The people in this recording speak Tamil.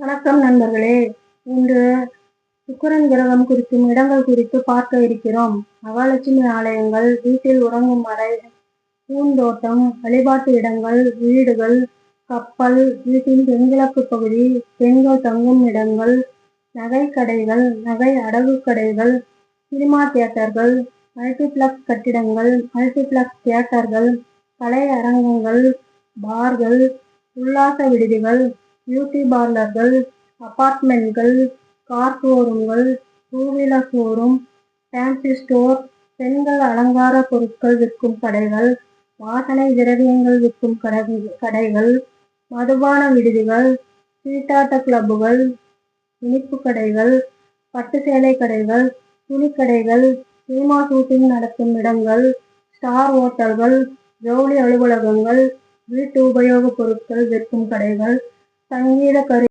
வணக்கம் நண்பர்களே. இன்று சுக்கிரன் கிரகம் குறிக்கும் இடங்கள் குறித்து பார்க்க இருக்கிறோம். மகாலட்சுமி ஆலயங்கள் வீட்டில் உறங்கும் அறை பூந்தோட்டம் வழிபாட்டு இடங்கள் வீடுகள் கப்பல் வீட்டின் தென்கிழக்கு பகுதி பெண்கள் தங்கும் இடங்கள் நகை கடைகள் நகை அடகு கடைகள் சினிமா தியேட்டர்கள் மல்டிப்ளக்ஸ் கட்டிடங்கள் மல்டிப்ளக்ஸ் தியேட்டர்கள் கலை அரங்கங்கள் பார்கள் உல்லாச விடுதிகள் பியூட்டி பார்லர்கள் அபார்ட்மெண்ட்கள் car ஷோரூம்கள் two wheeler showroom fancy store பெண்கள் அலங்கார பொருட்கள் விற்கும் கடைகள் வாசனை திரவியங்கள் விற்கும் கடைகள் மதுபான விடுதிகள் சீட்டாட்ட கிளப்புகள் இனிப்பு கடைகள் பட்டு சேலை கடைகள் துணிக்கடைகள் சினிமா ஷூட்டிங் நடக்கும் இடங்கள் ஸ்டார் ஹோட்டல்கள் ஜவுளி அலுவலகங்கள் வீட்டு உபயோகப் பொருட்கள் விற்கும் கடைகள் சங்கீத கரு